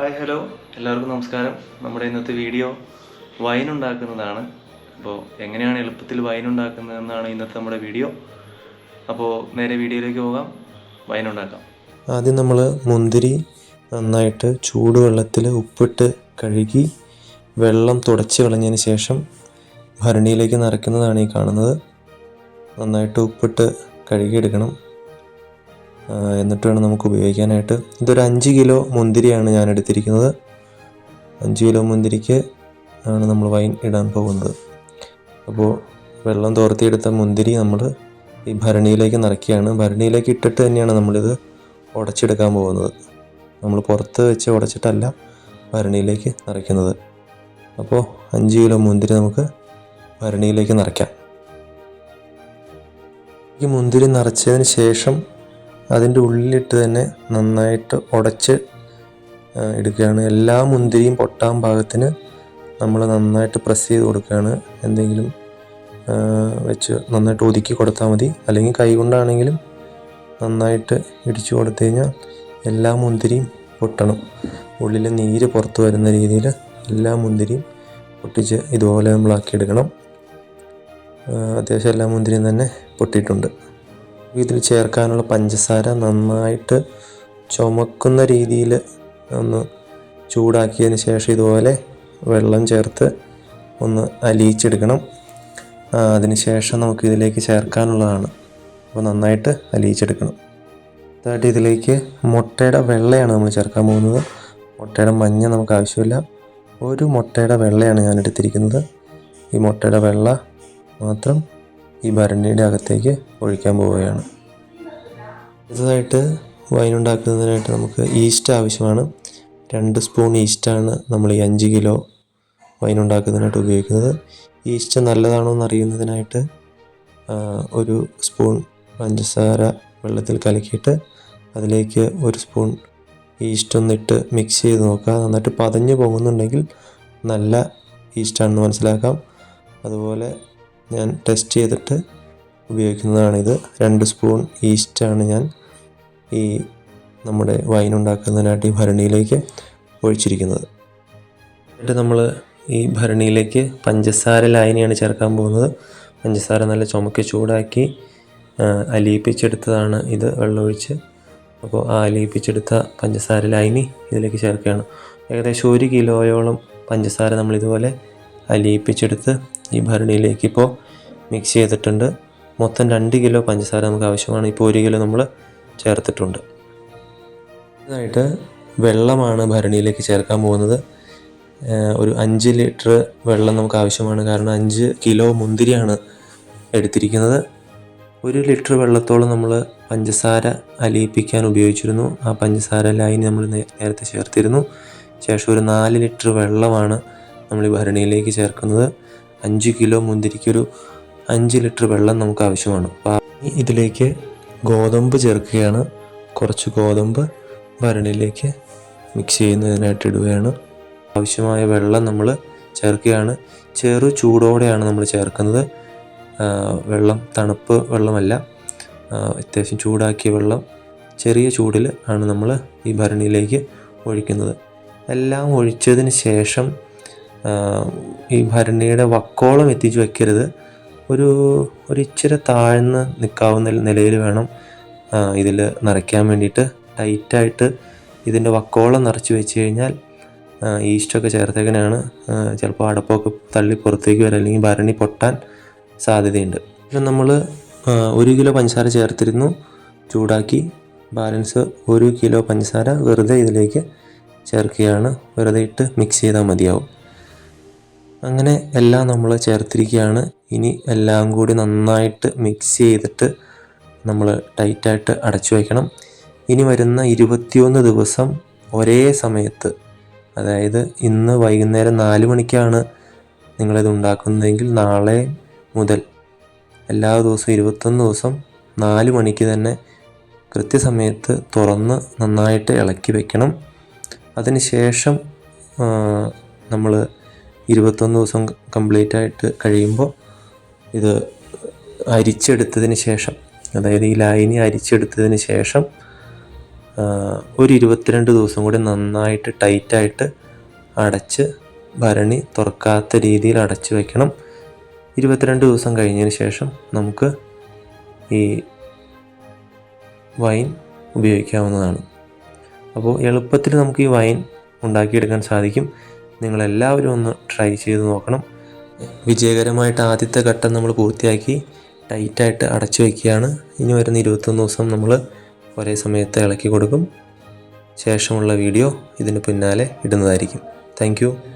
Hi hello. എല്ലാവർക്കും നമസ്കാരം. നമ്മുടെ ഇന്നത്തെ വീഡിയോ വൈൻ ഉണ്ടാക്കുന്നതാണ് അപ്പോൾ എങ്ങനെയാണ് എളുപ്പത്തിൽ വൈൻ ഉണ്ടാക്കുന്നതെന്നാണ് ഇന്നത്തെ നമ്മുടെ വീഡിയോ. അപ്പോൾ നേരെ വീഡിയോയിലേക്ക് പോകാം. വൈൻ ഉണ്ടാക്കാം ആദ്യം നമ്മൾ മുന്തിരി നന്നായിട്ട് ചൂടുവെള്ളത്തിൽ ഉപ്പിട്ട് കഴുകി വെള്ളം തുടച്ച് കളഞ്ഞതിന് ശേഷം ഭരണിയിലേക്ക് നിറയ്ക്കുന്നതാണ് ഈ കാണുന്നത്. നന്നായിട്ട് ഉപ്പിട്ട് കഴുകിയെടുക്കണം. എന്നിട്ട് വേണം നമുക്ക് ഉപയോഗിക്കാനായിട്ട്. ഇതൊരു അഞ്ച് കിലോ മുന്തിരിയാണ് ഞാൻ എടുത്തിരിക്കുന്നത് അഞ്ച് കിലോ മുന്തിരിക്ക് ആണ് നമ്മൾ വൈൻ ഇടാൻ പോകുന്നത്. അപ്പോൾ വെള്ളം തോർത്തിയെടുത്ത മുന്തിരി നമ്മൾ ഈ ഭരണിയിലേക്ക് നിറയ്ക്കുകയാണ്. ഭരണിയിലേക്ക് ഇട്ടിട്ട് തന്നെയാണ് നമ്മളിത് ഉടച്ചെടുക്കാൻ പോകുന്നത്. നമ്മൾ പുറത്ത് വെച്ച് ഉടച്ചിട്ടല്ല ഭരണിയിലേക്ക് നിറയ്ക്കുന്നത്. അപ്പോൾ അഞ്ച് കിലോ മുന്തിരി നമുക്ക് ഭരണിയിലേക്ക് നിറയ്ക്കാം. ഈ മുന്തിരി നിറച്ചതിന് ശേഷം അതിന്റെ ഉള്ളിലിട്ട് തന്നെ നന്നായിട്ട് ഉടച്ച് എടുക്കുകയാണ് എല്ലാ മുന്തിരിയും പൊട്ടാൻ പാകത്തിന് നമ്മൾ നന്നായിട്ട് പ്രസ് ചെയ്ത് കൊടുക്കുകയാണ്. എന്തെങ്കിലും വെച്ച് നന്നായിട്ട് ഒതുക്കി കൊടുത്താൽ മതി. അല്ലെങ്കിൽ കൈ കൊണ്ടാണെങ്കിലും നന്നായിട്ട് ഇടിച്ചു കൊടുത്തു കഴിഞ്ഞാൽ എല്ലാ മുന്തിരിയും പൊട്ടണം. ഉള്ളിൽ നീര് പുറത്ത് വരുന്ന രീതിയിൽ എല്ലാ മുന്തിരിയും പൊട്ടിച്ച് ഇതുപോലെ നമ്മളാക്കിയെടുക്കണം അത്യാവശ്യം എല്ലാ മുന്തിരിയും തന്നെ പൊട്ടിയിട്ടുണ്ട്. ഇതിൽ ചേർക്കാനുള്ള പഞ്ചസാര നന്നായിട്ട് ചുമക്കുന്ന രീതിയിൽ ഒന്ന് ചൂടാക്കിയതിന് ശേഷം ഇതുപോലെ വെള്ളം ചേർത്ത് ഒന്ന് അലിയിച്ചെടുക്കണം. ആ, അതിന് ശേഷം നമുക്ക് ഇതിലേക്ക് ചേർക്കാനുള്ളതാണ്. അപ്പോൾ നന്നായിട്ട് അലിയിച്ചെടുക്കണം. ഇതായിട്ട് ഇതിലേക്ക് മുട്ടയുടെ വെള്ളയാണ് നമ്മൾ ചേർക്കാൻ പോകുന്നത്. മുട്ടയുടെ മഞ്ഞ നമുക്ക് ആവശ്യമില്ല. ഒരു മുട്ടയുടെ വെള്ളയാണ് ഞാൻ എടുത്തിരിക്കുന്നത്. ഈ മുട്ടയുടെ വെള്ള മാത്രം ഈ ഭരണിയുടെ അകത്തേക്ക് ഒഴിക്കാൻ പോവുകയാണ്. അടുത്തതായിട്ട് വൈൻ ഉണ്ടാക്കുന്നതിനായിട്ട് നമുക്ക് ഈസ്റ്റ് ആവശ്യമാണ്. രണ്ട് സ്പൂൺ ഈസ്റ്റാണ് നമ്മൾ ഈ അഞ്ച് കിലോ വൈൻ ഉണ്ടാക്കുന്നതിനായിട്ട് ഉപയോഗിക്കുന്നത്. ഈസ്റ്റ് നല്ലതാണോ എന്ന് അറിയുന്നതിനായിട്ട് ഒരു സ്പൂൺ പഞ്ചസാര വെള്ളത്തിൽ കലക്കിയിട്ട് അതിലേക്ക് ഒരു സ്പൂൺ ഈസ്റ്റ് ഒന്നിട്ട് മിക്സ് ചെയ്ത് നോക്കുക. നന്നായിട്ട് പതഞ്ഞ് പോകുന്നുണ്ടെങ്കിൽ നല്ല ഈസ്റ്റാണെന്ന് മനസ്സിലാക്കാം. അതുപോലെ ഞാൻ ടെസ്റ്റ് ചെയ്തിട്ട് ഉപയോഗിക്കുന്നതാണിത്. രണ്ട് സ്പൂൺ ഈസ്റ്റാണ് ഞാൻ ഈ നമ്മുടെ വൈൻ ഉണ്ടാക്കുന്നതിനായിട്ട് ഈ ഭരണിയിലേക്ക് ഒഴിച്ചിരിക്കുന്നത്. എന്നിട്ട് നമ്മൾ ഈ ഭരണിയിലേക്ക് പഞ്ചസാര ലായനിയാണ് ചേർക്കാൻ പോകുന്നത്. പഞ്ചസാര നല്ല ചുമക്കി ചൂടാക്കി അലിയിപ്പിച്ചെടുത്തതാണ് ഇത് വെള്ളമൊഴിച്ച് അപ്പോൾ ആ അലിയിപ്പിച്ചെടുത്ത പഞ്ചസാര ലായനി ഇതിലേക്ക് ചേർക്കുകയാണ്. ഏകദേശം ഒരു കിലോയോളം പഞ്ചസാര നമ്മൾ ഇതുപോലെ അലിയിപ്പിച്ചെടുത്ത് ഈ ഭരണിയിലേക്ക് ഇപ്പോൾ മിക്സ് ചെയ്തിട്ടുണ്ട്. മൊത്തം രണ്ട് കിലോ പഞ്ചസാര നമുക്ക് ആവശ്യമാണ്. ഇപ്പോൾ ഒരു കിലോ നമ്മൾ ചേർത്തിട്ടുണ്ട്. ഇതായിട്ട് വെള്ളമാണ് ഭരണിയിലേക്ക് ചേർക്കാൻ പോകുന്നത്. ഒരു അഞ്ച് ലിറ്റർ വെള്ളം നമുക്ക് ആവശ്യമാണ്. കാരണം അഞ്ച് കിലോ മുന്തിരിയാണ് എടുത്തിരിക്കുന്നത്. ഒരു ലിറ്റർ വെള്ളത്തോളം നമ്മൾ പഞ്ചസാര അലിയിപ്പിക്കാൻ ഉപയോഗിച്ചിരുന്നു. ആ പഞ്ചസാര ലൈൻ നമ്മൾ നേരത്തെ ചേർത്തിരുന്നു. ശേഷം ഒരു നാല് ലിറ്റർ വെള്ളമാണ് നമ്മൾ ഈ ഭരണിയിലേക്ക് ചേർക്കുന്നത്. അഞ്ച് കിലോ മുന്തിരിക്കൊരു അഞ്ച് ലിറ്റർ വെള്ളം നമുക്ക് ആവശ്യമാണ് ഇതിലേക്ക് ഗോതമ്പ് ചേർക്കുകയാണ്. കുറച്ച് ഗോതമ്പ് ഭരണിയിലേക്ക് മിക്സ് ചെയ്യുന്നതിനായിട്ട് ഇടുകയാണ്. ആവശ്യമായ വെള്ളം നമ്മൾ ചേർക്കുകയാണ്. ചെറു ചൂടോടെയാണ് നമ്മൾ ചേർക്കുന്നത്. വെള്ളം തണുപ്പ് വെള്ളമല്ല. അത്യാവശ്യം ചൂടാക്കിയ വെള്ളം ചെറിയ ചൂടിൽ ആണ് നമ്മൾ ഈ ഭരണിയിലേക്ക് ഒഴിക്കുന്നത്. എല്ലാം ഒഴിച്ചതിന് ശേഷം ഈ ഭരണിയുടെ വക്കോളം എത്തിച്ചു വയ്ക്കരുത് ഒരു ഒരു ഇച്ചിരി താഴ്ന്ന് നിൽക്കാവുന്ന നിലയിൽ വേണം ഇതിൽ നിറയ്ക്കാൻ വേണ്ടിയിട്ട്. ടൈറ്റായിട്ട് ഇതിന്റെ വക്കോളം നിറച്ച് വെച്ച് കഴിഞ്ഞാൽ ഈസ്റ്റൊക്കെ ചേർത്തേക്കനാണ്. ചിലപ്പോൾ അടപ്പൊക്കെ തള്ളി പുറത്തേക്ക് വരാം അല്ലെങ്കിൽ ഭരണി പൊട്ടാൻ സാധ്യതയുണ്ട്. ഇപ്പം നമ്മൾ ഒരു കിലോ പഞ്ചസാര ചേർത്തിരുന്നു. ചൂടാക്കി ബാലൻസ് ഒരു കിലോ പഞ്ചസാര വെറുതെ ഇതിലേക്ക് ചേർക്കുകയാണ്. വെറുതെ ഇട്ട് മിക്സ് ചെയ്താൽ മതിയാവും. അങ്ങനെ എല്ലാം നമ്മൾ ചേർത്തിരിക്കുകയാണ്. ഇനി എല്ലാം കൂടി നന്നായിട്ട് മിക്സ് ചെയ്തിട്ട് നമ്മൾ ടൈറ്റായിട്ട് അടച്ചു വയ്ക്കണം ഇനി വരുന്ന ഇരുപത്തിയൊന്ന് ദിവസം ഒരേ സമയത്ത് അതായത് ഇന്ന് വൈകുന്നേരം നാല് മണിക്കാണ് നിങ്ങളിത് ഉണ്ടാക്കുന്നതെങ്കിൽ നാളെ മുതൽ എല്ലാ ദിവസവും ഇരുപത്തൊന്ന് ദിവസം നാല് മണിക്ക് തന്നെ കൃത്യസമയത്ത് തുറന്ന് നന്നായിട്ട് ഇളക്കി വെക്കണം. അതിനുശേഷം നമ്മൾ ഇരുപത്തൊന്ന് ദിവസം കംപ്ലീറ്റ് ആയിട്ട് കഴിയുമ്പോൾ ഇത് അരിച്ചെടുത്തതിന് ശേഷം അതായത് ഈ ലായനി അരിച്ചെടുത്തതിന് ശേഷം ഒരു ഇരുപത്തിരണ്ട് ദിവസം കൂടി നന്നായിട്ട് ടൈറ്റായിട്ട് അടച്ച് ഭരണി തുറക്കാത്ത രീതിയിൽ അടച്ച് വയ്ക്കണം ഇരുപത്തിരണ്ട് ദിവസം കഴിഞ്ഞതിന് ശേഷം നമുക്ക് ഈ വൈൻ ഉപയോഗിക്കാവുന്നതാണ്. അപ്പോൾ എളുപ്പത്തിൽ നമുക്ക് ഈ വൈൻ ഉണ്ടാക്കിയെടുക്കാൻ സാധിക്കും. നിങ്ങളെല്ലാവരും ഒന്ന് ട്രൈ ചെയ്ത് നോക്കണം. വിജയകരമായിട്ട് ആദ്യത്തെ ഘട്ടം നമ്മൾ പൂർത്തിയാക്കി ടൈറ്റായിട്ട് അടച്ചു വയ്ക്കുകയാണ് ഇനി വരുന്ന ഇരുപത്തൊന്ന് ദിവസം നമ്മൾ ഒരേ സമയത്ത് ഇളക്കി കൊടുക്കും. ശേഷമുള്ള വീഡിയോ ഇതിന് പിന്നാലെ ഇടുന്നതായിരിക്കും. താങ്ക്